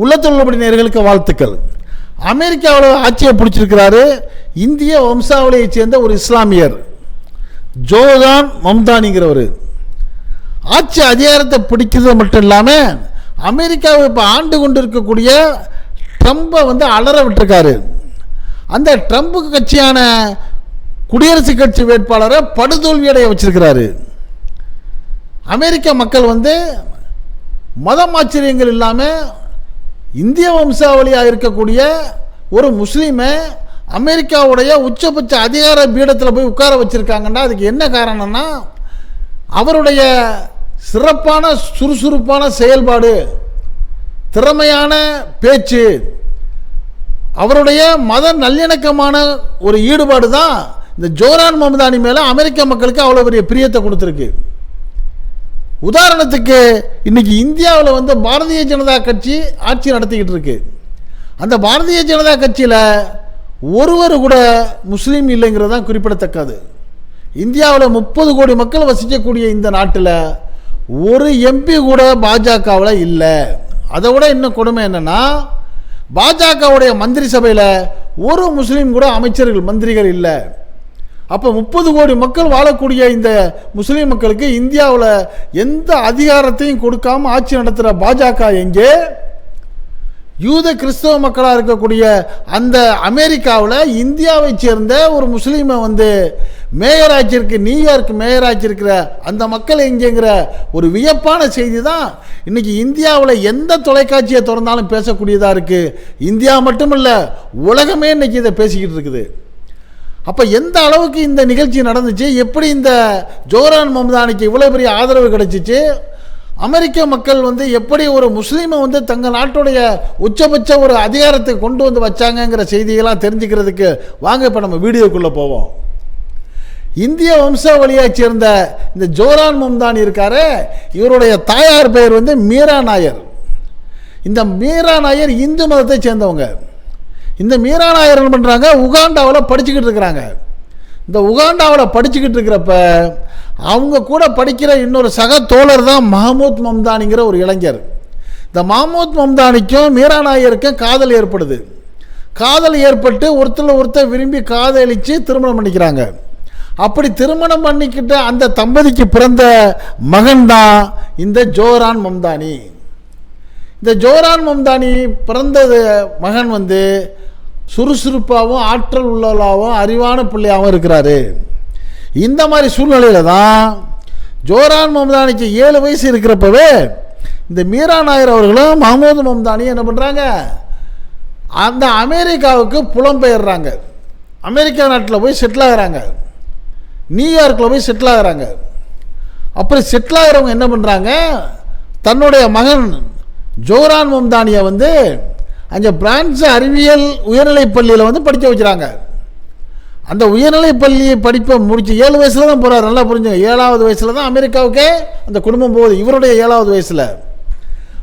உள்ளத்தில் உள்ளபடி நேர்களுக்கு வாழ்த்துக்கள். அமெரிக்காவில் ஆட்சியை பிடிச்சிருக்கிறாரு இந்திய வம்சாவளியைச் சேர்ந்த ஒரு இஸ்லாமியர் ஜோதான் மம்தானிங்கிறவர். ஆட்சி அதிகாரத்தை பிடிக்கிறது மட்டும் இல்லாமல் அமெரிக்காவை இப்போ ஆண்டு கொண்டு இருக்கக்கூடிய ட்ரம்பை வந்து அலற விட்டுருக்காரு. அந்த ட்ரம்ப் கட்சியான குடியரசுக் கட்சி வேட்பாளரை படுதோல்வியடைய வச்சிருக்கிறாரு. அமெரிக்க மக்கள் வந்து மதம் ஆச்சரியங்கள் இல்லாமல் இந்திய வம்சாவளியாக இருக்கக்கூடிய ஒரு முஸ்லீமை அமெரிக்காவுடைய உச்சபட்ச அதிகார பீடத்தில் போய் உட்கார வச்சுருக்காங்கன்னா அதுக்கு என்ன காரணம்னா அவருடைய சிறப்பான சுறுசுறுப்பான செயல்பாடு திறமையான பேச்சு அவருடைய மத நல்லிணக்கமான ஒரு ஈடுபாடு தான் இந்த ஜோரான் மமதானி மேலே அமெரிக்க மக்களுக்கு அவ்வளோ பெரிய பிரியத்தை கொடுத்துருக்கு. உதாரணத்துக்கு இன்னைக்கு இந்தியாவில் வந்து பாரதிய ஜனதா கட்சி ஆட்சி நடத்திக்கிட்டு இருக்கு. அந்த பாரதிய ஜனதா கட்சியில் ஒருவர் கூட முஸ்லீம் இல்லைங்கிறது தான் குறிப்பிடத்தக்கது. இந்தியாவில் முப்பது கோடி மக்கள் வசிக்கக்கூடிய இந்த நாட்டில் ஒரு எம்பி கூட பாஜகவில் இல்லை. அதை விட இன்னும் கொடுமை என்னன்னா பாஜகவுடைய மந்திரி சபையில் ஒரு முஸ்லீம் கூட அமைச்சர்கள் மந்திரிகள் இல்லை. அப்போ முப்பது கோடி மக்கள் வாழக்கூடிய இந்த முஸ்லீம் மக்களுக்கு இந்தியாவில் எந்த அதிகாரத்தையும் கொடுக்காம ஆட்சி நடத்துகிற பாஜக எங்கே? யூத கிறிஸ்தவ மக்களாக இருக்கக்கூடிய அந்த அமெரிக்காவில் இந்தியாவை சேர்ந்த ஒரு முஸ்லீமை வந்து மேயர் நியூயார்க் மேயர் அந்த மக்கள் எங்கேங்கிற ஒரு வியப்பான செய்தி தான் இன்னைக்கு இந்தியாவில் எந்த தொலைக்காட்சியை திறந்தாலும் பேசக்கூடியதாக இருக்குது இந்தியா மட்டுமல்ல உலகமே இன்னைக்கு இதை பேசிக்கிட்டு இருக்குது. அப்போ எந்த அளவுக்கு இந்த நிகழ்ச்சி நடந்துச்சு? எப்படி இந்த ஜோரான் மம்தானிக்கு இவ்வளோ பெரிய ஆதரவு கிடைச்சிச்சு? அமெரிக்க மக்கள் வந்து எப்படி ஒரு முஸ்லீமை வந்து தங்கள் நாட்டுடைய உச்சபட்ச ஒரு அதிகாரத்தை கொண்டு வந்து வச்சாங்கங்கிற செய்திகளாம் தெரிஞ்சுக்கிறதுக்கு வாங்க இப்போ நம்ம வீடியோக்குள்ளே போவோம். இந்திய வம்சாவளியைச் சேர்ந்த இந்த ஜோரான் மம்தானி இருக்காரு. இவருடைய தாயார் பெயர் வந்து மீரா நாயர். இந்த மீரா நாயர் இந்து மதத்தை சேர்ந்தவங்க. இந்த மீரா நாயர் என்ன பண்ணுறாங்க உகாண்டாவில் படிச்சுக்கிட்டு இருக்கிறாங்க. இந்த உகாண்டாவில் படிச்சுக்கிட்டு இருக்கிறப்ப அவங்க கூட படிக்கிற இன்னொரு சக தோழர் தான் மஹமூத் மம்தானிங்கிற ஒரு இளைஞர். இந்த மஹமூத் மம்தானிக்கும் மீரா நாயருக்கும் காதல் ஏற்படுது. காதல் ஏற்பட்டு ஒருத்தர் ஒருத்தர் விரும்பி காதலித்து திருமணம் பண்ணிக்கிறாங்க. அப்படி திருமணம் பண்ணிக்கிட்ட அந்த தம்பதிக்கு பிறந்த மகன் தான் இந்த ஜோரான் மம்தானி. இந்த ஜோரான் மம்தானி பிறந்தது மகன் வந்து சுறுசுறுப்பாகவும் ஆற்றல் உள்ளவளாகவும் அறிவான பிள்ளையாகவும் இருக்கிறாரு. இந்த மாதிரி சூழ்நிலையில் தான் ஜோரான் மம்தானிக்கு ஏழு வயசு இருக்கிறப்பவே இந்த மீரா நாயர் அவர்களும் மஹமூது மம்தானியும் என்ன பண்ணுறாங்க அந்த அமெரிக்காவுக்கு புலம்பெயர்றாங்க. அமெரிக்கா நாட்டில் போய் செட்டில் ஆகிறாங்க. நியூயார்க்கில் போய் செட்டில் ஆகிறாங்க. அப்புறம் செட்டில் ஆகிறவங்க என்ன பண்ணுறாங்க தன்னுடைய மகன் ஜோரான் மம்தானியை வந்து அந்த பிரான்ஸ் அறிவியல் உயர்நிலைப் பள்ளியில் வந்து படிக்க வச்சுறாங்க அந்த உயர்நிலைப் பள்ளி படிப்பை முடிச்சு ஏழு வயசில் தான் போகிறார் நல்லா புரிஞ்சுங்க. ஏழாவது வயசில் தான் அமெரிக்காவுக்கே அந்த குடும்பம் போகுது இவருடைய ஏழாவது வயசில்.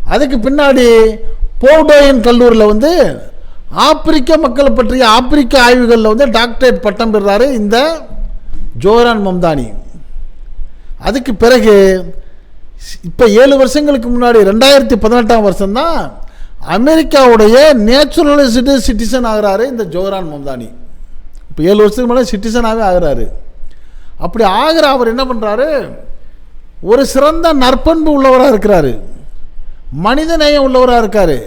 அதுக்கு பின்னாடி போடோயின் கல்லூரியில் வந்து ஆப்பிரிக்க மக்களை பற்றிய ஆப்பிரிக்க ஆய்வுகளில் வந்து டாக்டரேட் பட்டம் பெறுறாரு இந்த ஜோரான் மம்தானி. அதுக்கு பிறகு இப்போ ஏழு வருஷங்களுக்கு முன்னாடி ரெண்டாயிரத்தி பதினெட்டாம் வருஷம்தான் அமெரிக்காவுடைய நேச்சுரலிசிட்டி சிட்டிசன் ஆகிறாரு இந்த ஜோரான் மம்தானி இப்போ ஏழு வருஷத்துக்கு முன்னாடி சிட்டிசனாகவே ஆகிறாரு. அப்படி ஆகிற அவர் என்ன பண்ணுறாரு ஒரு சிறந்த நற்பண்பு உள்ளவராக இருக்கிறாரு. மனித நேயம் உள்ளவராக இருக்கார்.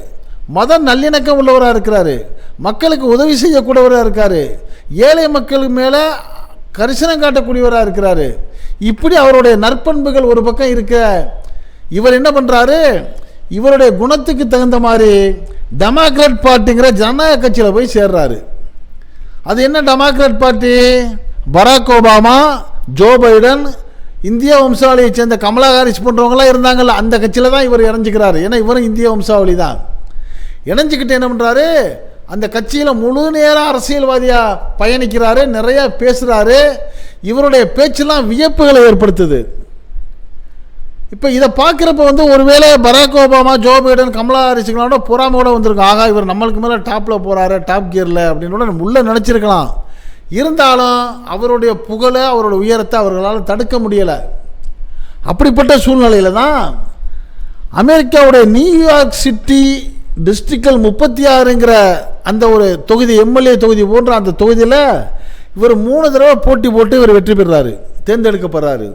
மத நல்லிணக்கம் உள்ளவராக இருக்கிறாரு. மக்களுக்கு உதவி செய்யக்கூடியவராக இருக்கார். ஏழை மக்கள் மேலே கரிசனம் காட்டக்கூடியவராக இருக்கிறாரு. இப்படி அவருடைய நற்பண்புகள் ஒரு பக்கம் இருக்க. இவர் என்ன பண்ணுறாரு இவருடைய குணத்துக்கு தகுந்த மாதிரி டெமோக்ராட் பார்ட்டிங்கிற ஜனநாயக கட்சியில் போய் சேர்றாரு. அது என்ன democrat party? Barack Obama Joe Biden இந்திய வம்சாவளியை சேர்ந்த கமலா ஹாரிஸ் போன்றவங்களாம் இருந்தாங்கல்ல அந்த கட்சியில் தான் இவர் இணைஞ்சிக்கிறாரு. ஏன்னா இவரும் இந்திய வம்சாவளி தான். இணைஞ்சிக்கிட்டு என்ன பண்ணுறாரு அந்த கட்சியில் முழு நேர அரசியல்வாதியாக பயணிக்கிறாரு நிறைய பேசுகிறாரு இவருடைய பேச்செல்லாம் வியப்புகளை ஏற்படுத்துது. இப்போ இதை பார்க்குறப்ப வந்து ஒருவேளை Barack Obama Joe Biden Kamala ஹாரிஸுங்களோட பொறாமையோட வந்திருக்கும் ஆகா இவர் நம்மளுக்கு மேலே டாப்பில் போகிறாரு டாப் கியரில் அப்படின்னு கூட நம்ம உள்ளே நினச்சிருக்கலாம். இருந்தாலும் அவருடைய புகழை அவரோட உயரத்தை அவர்களால் தடுக்க முடியலை. அப்படிப்பட்ட சூழ்நிலையில் தான் அமெரிக்காவுடைய நியூயார்க் சிட்டி டிஸ்ட்ரிக்டல் முப்பத்தி ஆறுங்கிற அந்த ஒரு தொகுதி எம்எல்ஏ தொகுதி போன்ற அந்த தொகுதியில் இவர் மூணு தடவை போட்டி போட்டு இவர் வெற்றி பெறாரு தேர்ந்தெடுக்கப்படுறாரு.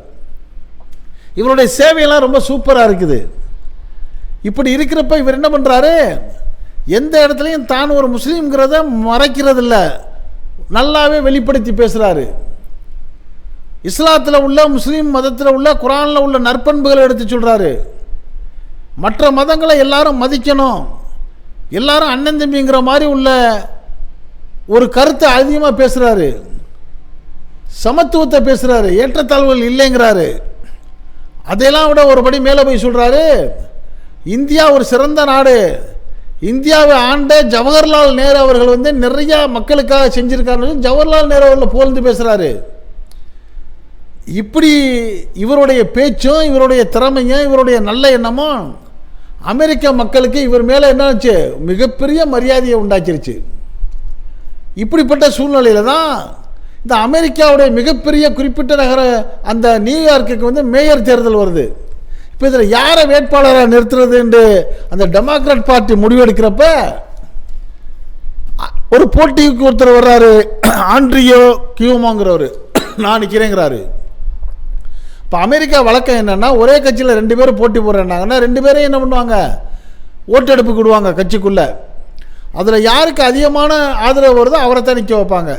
இவருடைய சேவையெல்லாம் ரொம்ப சூப்பராக இருக்குது. இப்படி இருக்கிறப்ப இவர் என்ன பண்ணுறாரு எந்த இடத்துலையும் தான் ஒரு முஸ்லீம்ங்கிறத மறைக்கிறதில்ல. நல்லாவே வெளிப்படுத்தி பேசுகிறாரு இஸ்லாத்தில் உள்ள முஸ்லீம் மதத்தில் உள்ள குரானில் உள்ள நற்பண்புகளை எடுத்து சொல்கிறாரு மற்ற மதங்களை எல்லாரும் மதிக்கணும். எல்லாரும் அண்ணன் தம்பிங்கிற மாதிரி உள்ள ஒரு கருத்தை அதிகமாக பேசுகிறாரு சமத்துவத்தை பேசுகிறாரு ஏற்றத்தாழ்வுகள் இல்லைங்கிறாரு. அதையெல்லாம் விட ஒருபடி மேலே போய் சொல்கிறாரு இந்தியா ஒரு சிறந்த நாடு. இந்தியாவை ஆண்ட ஜவஹர்லால் நேரு அவர்கள் வந்து நிறையா மக்களுக்காக செஞ்சுருக்காரு ஜவஹர்லால் நேரு அவர்களை புகழ்ந்து பேசுகிறாரு இப்படி இவருடைய பேச்சும் இவருடைய திறமையும் இவருடைய நல்ல எண்ணமும் அமெரிக்க மக்களுக்கு இவர் மேலே என்னாச்சு மிகப்பெரிய மரியாதையை உண்டாக்கிருச்சு. இப்படிப்பட்ட சூழ்நிலையில் தான் இந்த அமெரிக்காவுடைய மிகப்பெரிய குறிப்பிட்ட நகர அந்த நியூயார்க்குக்கு வந்து மேயர் தேர்தல் வருது. இப்போ இதில் யாரை வேட்பாளராக நிறுத்துறது என்று அந்த டெமோக்ராட் பார்ட்டி முடிவெடுக்கிறப்ப ஒரு போட்டிக்கு ஒருத்தர் வர்றாரு ஆண்ட்ரியோ கியூமோங்கிறவர். நான் நிற்கிறேங்கிறாரு இப்போ அமெரிக்கா வழக்கம் என்னென்னா ஒரே கட்சியில் ரெண்டு பேரும் போட்டி போடுறேன்னாங்கன்னா ரெண்டு பேரும் என்ன பண்ணுவாங்க? ஓட்டெடுப்புக்கு விடுவாங்க கட்சிக்குள்ளே. அதில் யாருக்கு அதிகமான ஆதரவு வருதோ அவரை தான் நிற்க வைப்பாங்க.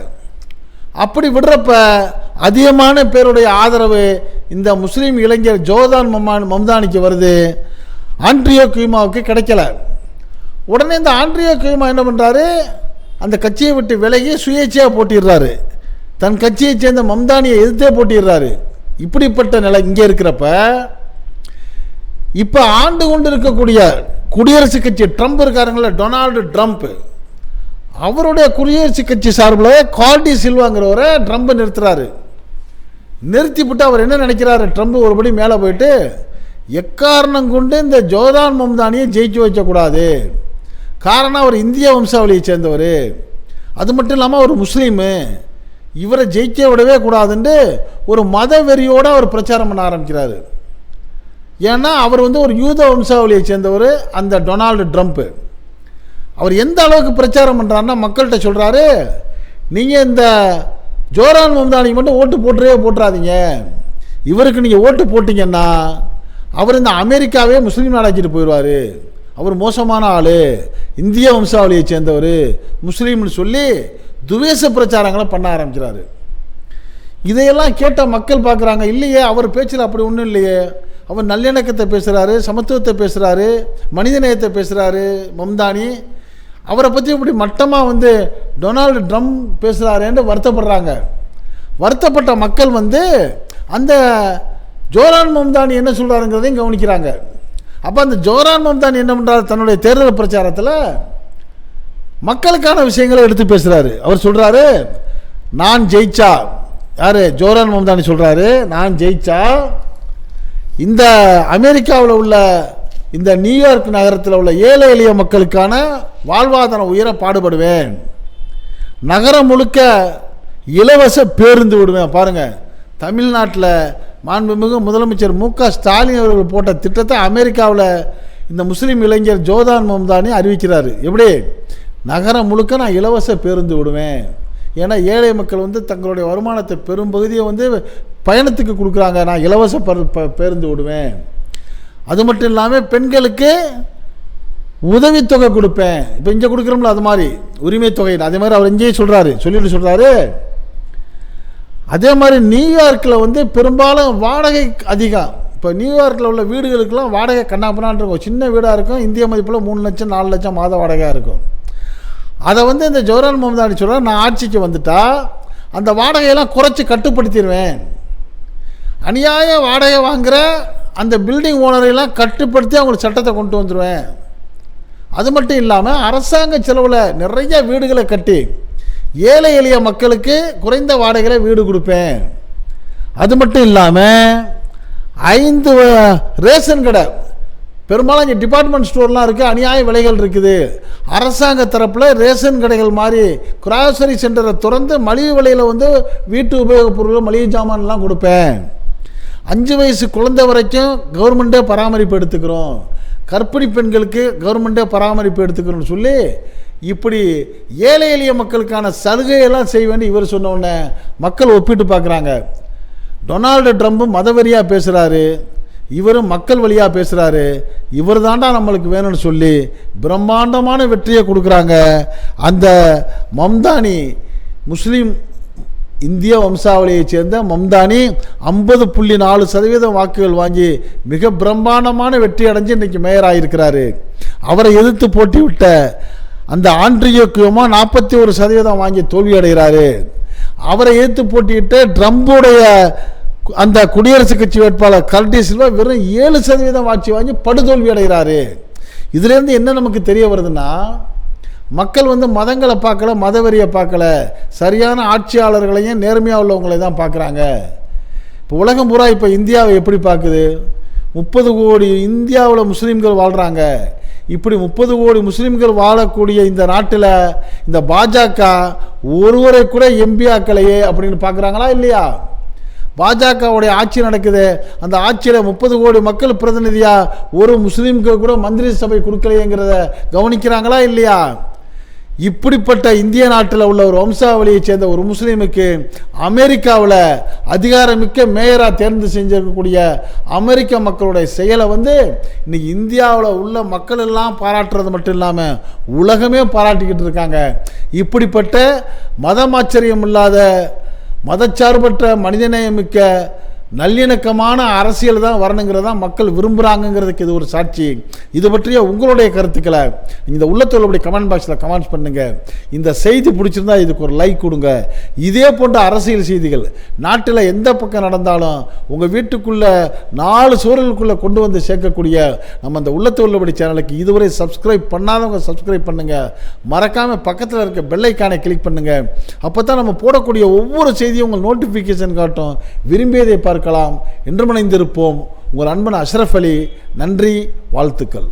அப்படி விடுறப்ப அதிகமான பேருடைய ஆதரவு இந்த முஸ்லீம் இளைஞர் ஜோதான் மம்மான் மம்தானிக்கு வருது. ஆண்ட்ரியோ கியூமாவுக்கு கிடைக்கல. உடனே இந்த ஆண்ட்ரியோ குயிமா என்ன பண்ணுறாரு அந்த கட்சியை விட்டு விலகி சுயேட்சையாக போட்டிடுறாரு. தன் கட்சியை சேர்ந்த மம்தானியை எதிர்த்தே போட்டிடுறாரு. இப்படிப்பட்ட நிலை இங்கே இருக்கிறப்ப இப்போ ஆண்டு கொண்டு இருக்கக்கூடிய குடியரசுக் கட்சி ட்ரம்ப் இருக்காருங்களே டொனால்டு ட்ரம்ப். அவருடைய குடியரசுக் கட்சி சார்பில் கார்டி சில்வாங்கிறவரை ட்ரம்ப் நிறுத்துறாரு. நிறுத்திவிட்டு அவர் என்ன நினைக்கிறாரு? ட்ரம்ப் ஒருபடி மேலே போயிட்டு எக்காரணம் கொண்டு இந்த ஜோதான் மம்தானியை ஜெயிச்சு வைக்கக்கூடாது? காரணம் அவர் இந்திய வம்சாவளியை சேர்ந்தவர். அது மட்டும் இல்லாமல் அவர் முஸ்லீமு. இவரை ஜெயிக்க விடவே கூடாதுன்ட்டு ஒரு மத வெறியோடு அவர் பிரச்சாரம் பண்ண ஆரம்பிக்கிறாரு. ஏன்னா அவர் வந்து ஒரு யூத வம்சாவளியை சேர்ந்தவர் அந்த டொனால்டு ட்ரம்ப்பு. அவர் எந்த அளவுக்கு பிரச்சாரம் பண்ணுறாருன்னா மக்கள்கிட்ட சொல்கிறாரு நீங்கள் இந்த ஜோரான் மம்தானிக்கு மட்டும் ஓட்டு போட்டுறவே போட்டுறாதீங்க. இவருக்கு நீங்கள் ஓட்டு போட்டிங்கன்னா அவர் இந்த அமெரிக்காவே முஸ்லீம் நாடாக்கிட்டு போயிடுவார். அவர் மோசமான ஆள். இந்திய வம்சாவளியை சேர்ந்தவர். முஸ்லீம்னு சொல்லி துவேஷ பிரச்சாரங்களை பண்ண ஆரம்பிக்கிறாரு இதையெல்லாம் கேட்ட மக்கள் பார்க்குறாங்க இல்லையே அவர் பேச்சில் அப்படி ஒன்றும் இல்லையே. அவர் நல்லிணக்கத்தை பேசுகிறாரு சமத்துவத்தை பேசுகிறாரு மனிதநேயத்தை பேசுகிறாரு மம்தானி. அவரை பற்றி இப்படி மட்டமாக வந்து டொனால்டு ட்ரம்ப் பேசுகிறாரேன்னு வருத்தப்படுறாங்க. வருத்தப்பட்ட மக்கள் வந்து அந்த ஜோரான் மம்தானி என்ன சொல்கிறாருங்கிறதையும் கவனிக்கிறாங்க. அப்போ அந்த ஜோரான் மம்தானி என்ன பண்ணுறாரு தன்னுடைய தேர்தல் பிரச்சாரத்தில் மக்களுக்கான விஷயங்களை எடுத்து பேசுகிறாரு அவர் சொல்கிறாரு நான் ஜெயிச்சா யார்? ஜோரான் மம்தானி சொல்கிறாரு நான் ஜெயிச்சா இந்த அமெரிக்காவில் உள்ள இந்த நியூயார்க் நகரத்தில் உள்ள ஏழை எளிய மக்களுக்கான வாழ்வாதாரம் உயர பாடுபடுவேன். நகரம் முழுக்க இலவச பேருந்து விடுவேன். பாருங்கள் தமிழ்நாட்டில் மாண்புமிகு முதலமைச்சர் மு க ஸ்டாலின் அவர்கள் போட்ட திட்டத்தை அமெரிக்காவில் இந்த முஸ்லீம் இளைஞர் ஜோதான் மம்தானி அறிவிக்கிறார். எப்படி? நகரம் முழுக்க நான் இலவச பேருந்து விடுவேன். ஏன்னா ஏழை மக்கள் வந்து தங்களுடைய வருமானத்தை பெரும் பகுதியை வந்து பயணத்துக்கு கொடுக்குறாங்க நான் இலவச பரு- பேருந்து விடுவேன் அது மட்டும் இல்லாமல் பெண்களுக்கு உதவித்தொகை கொடுப்பேன். இப்போ இங்கே கொடுக்குறோம்ல அது மாதிரி. உரிமை தொகை அதே மாதிரி அவர் இங்கேயே சொல்கிறாரு சொல்லிட்டு சொல்கிறாரு அதே மாதிரி நியூயார்க்கில் வந்து பெரும்பாலும் வாடகை அதிகம். இப்போ நியூயார்க்கில் உள்ள வீடுகளுக்கெல்லாம் வாடகை கண்ணாப்பண்ணான் இருக்கும். சின்ன வீடாக இருக்கும் இந்திய மதிப்பில் மூணு லட்சம் நாலு லட்சம் மாத வாடகையாக இருக்கும். அதை வந்து இந்த ஜோரான் முகமதானி சொல்கிறார் நான் ஆட்சிக்கு வந்துட்டா அந்த வாடகையெல்லாம் குறைச்சி கட்டுப்படுத்திடுவேன். அநியாய வாடகை வாங்குகிற அந்த பில்டிங் ஓனரையெல்லாம் கட்டுப்படுத்தி அவங்களுக்கு சட்டத்தை கொண்டு வந்துடுவேன் அது மட்டும் இல்லாமல் அரசாங்க செலவில் நிறைய வீடுகளை கட்டி ஏழை எளிய மக்களுக்கு குறைந்த வாடகையில் வீடு கொடுப்பேன். அது மட்டும் இல்லாமல் ஐந்து ரேஷன் கடை பெரும்பாலும் இங்கே டிபார்ட்மெண்ட் ஸ்டோர்லாம் இருக்குது அநியாய விலைகள் இருக்குது. அரசாங்க தரப்பில் ரேஷன் கடைகள் மாதிரி கிராசரி சென்டரை திறந்து மலிவு விலையில் வந்து வீட்டு உபயோகப் பொருள் மளிகை ஜாமான்லாம் கொடுப்பேன். அஞ்சு வயசு குழந்தை வரைக்கும் கவர்மெண்ட்டே பராமரிப்பு எடுத்துக்கிறோம். கற்பிணி பெண்களுக்கு கவர்மெண்ட்டே பராமரிப்பு எடுத்துக்கிறோம்னு சொல்லி இப்படி ஏழை எளிய மக்களுக்கான சலுகையெல்லாம் செய்ய வேண்டி இவர் சொன்ன மக்கள் ஒப்பிட்டு பார்க்குறாங்க. டொனால்டு ட்ரம்ப் மதவெறியாக பேசுகிறாரு இவரும் மக்கள் வழியாக பேசுகிறாரு இவர் தாண்டா நம்மளுக்கு வேணும்னு சொல்லி பிரம்மாண்டமான வெற்றியை கொடுக்குறாங்க. அந்த மம்தானி முஸ்லீம் இந்திய வம்சாவளியைச் சேர்ந்த மம்தானி ஐம்பது புள்ளி நாலு சதவீதம் வாக்குகள் வாங்கி மிக பிரம்மாண்டமான வெற்றி அடைஞ்சு இன்றைக்கி மேயர் ஆகியிருக்கிறாரு அவரை எதிர்த்து போட்டிவிட்ட அந்த ஆண்ட்ரியோக்கியமா நாற்பத்தி ஒரு சதவீதம் வாங்கி தோல்வி அடைகிறாரு அவரை எதிர்த்து போட்டியிட்டு ட்ரம்புடைய அந்த குடியரசுக் கட்சி வேட்பாளர் கர்டி சில்வா வெறும் ஏழு சதவீதம் வாட்சி வாங்கி படுதோல்வி அடைகிறாரு இதுலேருந்து என்ன நமக்கு தெரிய வருதுன்னா மக்கள் வந்து மதங்களை பார்க்கல மதவெறியை பார்க்கல. சரியான ஆட்சியாளர்களையும் நேர்மையாக உள்ளவங்களை தான் பார்க்குறாங்க. இப்போ உலகம் பூரா இப்போ இந்தியாவை எப்படி பார்க்குது? முப்பது கோடி இந்தியாவில் முஸ்லீம்கள் வாழ்கிறாங்க இப்படி முப்பது கோடி முஸ்லீம்கள் வாழக்கூடிய இந்த நாட்டில் இந்த பாஜக ஒருவரை கூட எம்பி ஆக்கலையே அப்படின்னு பார்க்குறாங்களா இல்லையா? பாஜகவுடைய ஆட்சி நடக்குது. அந்த ஆட்சியில் முப்பது கோடி மக்கள் பிரதிநிதியாக ஒரு முஸ்லீம்க்கு கூட மந்திரி சபை கொடுக்கலையேங்கிறத கவனிக்கிறாங்களா இல்லையா? இப்படிப்பட்ட இந்திய நாட்டில் உள்ள ஒரு வம்சாவளியைச் சேர்ந்த ஒரு முஸ்லீமுக்கு அமெரிக்காவில் அதிகாரமிக்க மேயராக தேர்ந்து செஞ்சிருக்கக்கூடிய அமெரிக்க மக்களுடைய செயலை வந்து இன்னைக்கு இந்தியாவில் உள்ள மக்கள் எல்லாம் பாராட்டுறது மட்டும் இல்லாமல் உலகமே பாராட்டிக்கிட்டு இருக்காங்க. இப்படிப்பட்ட மதமாச்சரியம் இல்லாத மதச்சார்பற்ற மனிதநேயமிக்க நல்லிணக்கமான அரசியல் தான் வரணுங்கிறதா மக்கள் விரும்புகிறாங்கங்கிறதுக்கு இது ஒரு சாட்சி. இது பற்றிய உங்களுடைய கருத்துக்களை இந்த உள்ளத்தோளுடைய கமெண்ட் பாக்ஸில் கமெண்ட்ஸ் பண்ணுங்க. இந்த செய்தி பிடிச்சிருந்தா இதுக்கு ஒரு லைக் கொடுங்க. இதே போன்ற அரசியல் செய்திகள் நாட்டில் எந்த பக்கம் நடந்தாலும் உங்கள் வீட்டுக்குள்ள நாலு சூழலுக்குள்ளே கொண்டு வந்து சேர்க்கக்கூடிய நம்ம இந்த உள்ளத்தோளுபடி சேனலுக்கு இதுவரை சப்ஸ்கிரைப் பண்ணாதவங்க சப்ஸ்கிரைப் பண்ணுங்க. மறக்காமல் பக்கத்தில் இருக்க பெல்லைக்கானை கிளிக் பண்ணுங்க. அப்போ தான் நம்ம போடக்கூடிய ஒவ்வொரு செய்தியும் உங்கள் நோட்டிஃபிகேஷன் காட்டும். விரும்பியதை பார்க்கலாம் என்று இணைந்திருப்போம் உங்கள் அன்பன் அஷ்ரஃப் அலி நன்றி வாழ்த்துக்கள்.